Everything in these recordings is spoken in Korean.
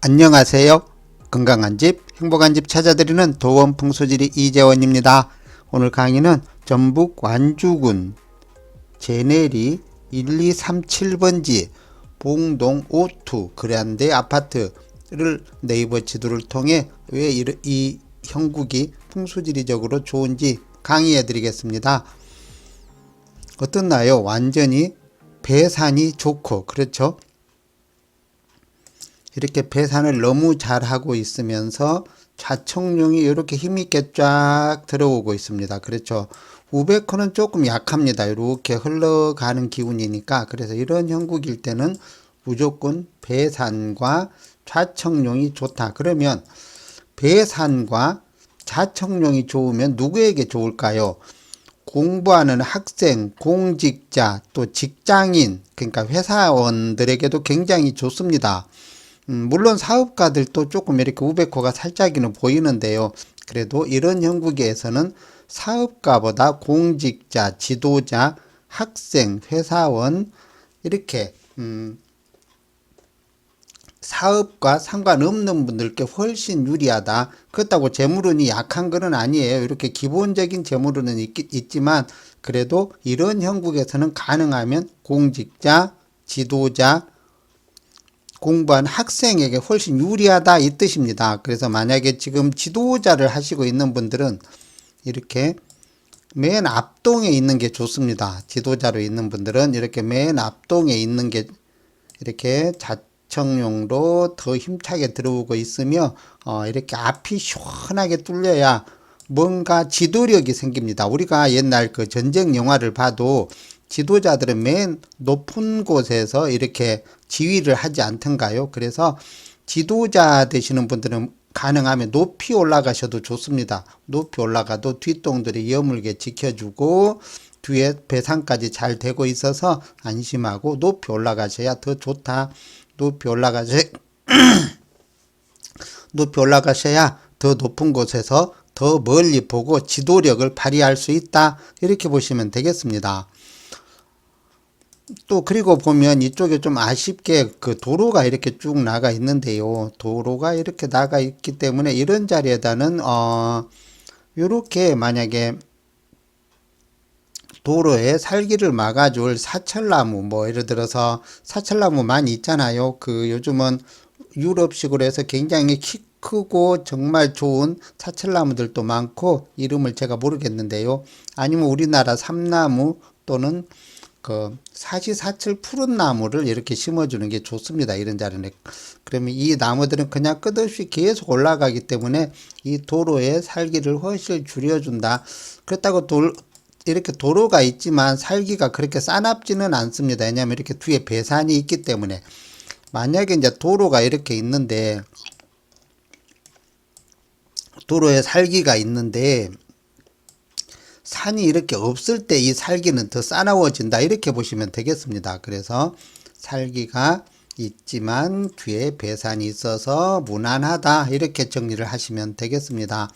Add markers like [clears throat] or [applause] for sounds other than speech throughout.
안녕하세요. 건강한 집, 행복한 집 찾아드리는 도원 풍수지리 이재원입니다. 오늘 강의는 전북 완주군 제네리 1237번지 봉동 오투 그란데 아파트를 네이버 지도를 통해 왜 이 형국이 풍수지리적으로 좋은지 강의해 드리겠습니다. 어떻나요? 완전히 배산이 좋고 그렇죠? 이렇게 배산을 너무 잘하고 있으면서 좌청룡이 이렇게 힘있게 쫙 들어오고 있습니다. 그렇죠. 우베커는 조금 약합니다. 이렇게 흘러가는 기운이니까 그래서 이런 형국일 때는 무조건 배산과 좌청룡이 좋다. 그러면 배산과 좌청룡이 좋으면 누구에게 좋을까요? 공부하는 학생, 공직자, 또 직장인, 그러니까 회사원들에게도 굉장히 좋습니다. 음, 물론 사업가들도 조금 이렇게 우베코가 살짝이는 보이는데요. 그래도 이런 형국에서는 사업가보다 공직자, 지도자, 학생, 회사원 이렇게 음, 사업과 상관없는 분들께 훨씬 유리하다. 그렇다고 재물운이 약한 것은 아니에요. 이렇게 기본적인 재물운은 있, 지만 그래도 이런 형국에서는 가능하면 공직자, 지도자, 공부한 학생에게 훨씬 유리하다 이 뜻입니다. 그래서 만약에 지금 지도자를 하시고 있는 분들은 이렇게 맨 앞동에 있는 게 좋습니다. 지도자로 있는 분들은 이렇게 맨 앞동에 있는 게 이렇게 자청용으로 더 힘차게 들어오고 있으며 어, 이렇게 앞이 시원하게 뚫려야 뭔가 지도력이 생깁니다. 우리가 옛날 그 전쟁 영화를 봐도 지도자들은 맨 높은 곳에서 이렇게 지휘를 하지 않던가요? 그래서 지도자 되시는 분들은 가능하면 높이 올라가셔도 좋습니다. 높이 올라가도 뒷동들이 여물게 지켜주고 뒤에 배상까지 잘 되고 있어서 안심하고 높이 올라가셔야 더 좋다. 높이 올라가셔 [clears throat] 높이 올라가셔야 더 높은 곳에서 더 멀리 보고 지도력을 발휘할 수 있다. 이렇게 보시면 되겠습니다. 또 그리고 보면 이쪽에 좀 아쉽게 그 도로가 이렇게 쭉 나가 있는데요. 도로가 이렇게 나가 있기 때문에 이런 자리에다는 어 요렇게 만약에 도로에 살기를 막아줄 사철나무 뭐 예를 들어서 사철나무 많이 있잖아요. 그 요즘은 유럽식으로 해서 굉장히 키 크고 정말 좋은 사철나무들도 많고 이름을 제가 모르겠는데요. 아니면 우리나라 삼나무 또는 그 사시사철 푸른 나무를 이렇게 심어주는 게 좋습니다. 이런 자리는. 그러면 이 나무들은 그냥 끝없이 계속 올라가기 때문에 이 도로의 살기를 훨씬 줄여준다. 그렇다고 돌, 이렇게 도로가 있지만 살기가 그렇게 싸납지는 않습니다. 왜냐하면 이렇게 뒤에 배산이 있기 때문에. 만약에 이제 도로가 이렇게 있는데, 도로에 살기가 있는데, 산이 이렇게 없을 때 이 살기는 더 싸나워진다 이렇게 보시면 되겠습니다. 그래서 살기가 있지만 뒤에 배산이 있어서 무난하다 이렇게 정리를 하시면 되겠습니다.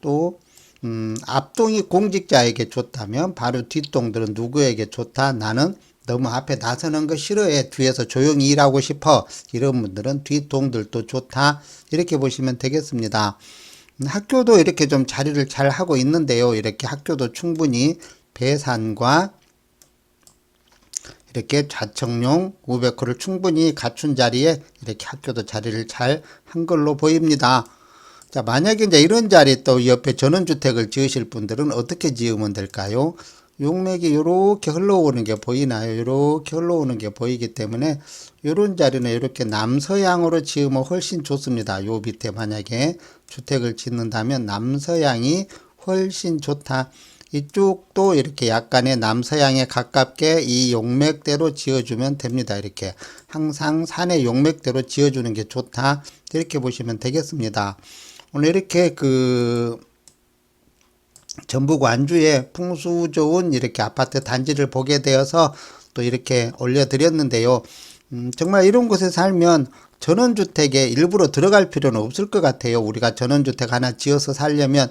또 음, 앞동이 공직자에게 좋다면 바로 뒷동들은 누구에게 좋다? 나는 너무 앞에 나서는 거 싫어해. 뒤에서 조용히 일하고 싶어. 이런 분들은 뒷동들도 좋다. 이렇게 보시면 되겠습니다. 학교도 이렇게 좀 자리를 잘 하고 있는데요. 이렇게 학교도 충분히 배산과 이렇게 좌청용 500호를 충분히 갖춘 자리에 이렇게 학교도 자리를 잘 한 걸로 보입니다. 자, 만약에 이제 이런 자리에 또 옆에 전원주택을 지으실 분들은 어떻게 지으면 될까요? 용맥이 이렇게 흘러오는 게 보이나요? 이렇게 흘러오는 게 보이기 때문에 이런 자리는 이렇게 남서향으로 지으면 훨씬 좋습니다. 요 밑에 만약에 주택을 짓는다면 남서향이 훨씬 좋다. 이쪽도 이렇게 약간의 남서향에 가깝게 이 용맥대로 지어주면 됩니다. 이렇게 항상 산의 용맥대로 지어주는 게 좋다. 이렇게 보시면 되겠습니다. 오늘 이렇게 그 전북 완주에 풍수 좋은 이렇게 아파트 단지를 보게 되어서 또 이렇게 올려드렸는데요. 음, 정말 이런 곳에 살면 전원주택에 일부러 들어갈 필요는 없을 것 같아요. 우리가 전원주택 하나 지어서 살려면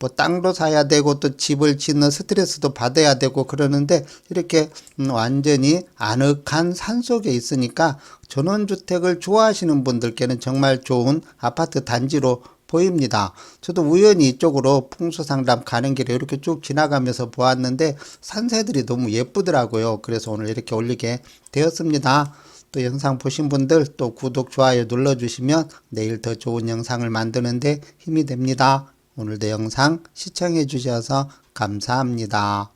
뭐 땅도 사야 되고 또 집을 짓는 스트레스도 받아야 되고 그러는데 이렇게 음, 완전히 아늑한 산 속에 있으니까 전원주택을 좋아하시는 분들께는 정말 좋은 아파트 단지로 보입니다. 저도 우연히 이쪽으로 풍수상담 가는 길에 이렇게 쭉 지나가면서 보았는데 산새들이 너무 예쁘더라고요. 그래서 오늘 이렇게 올리게 되었습니다. 또 영상 보신 분들 또 구독, 좋아요 눌러주시면 내일 더 좋은 영상을 만드는데 힘이 됩니다. 오늘도 영상 시청해 주셔서 감사합니다.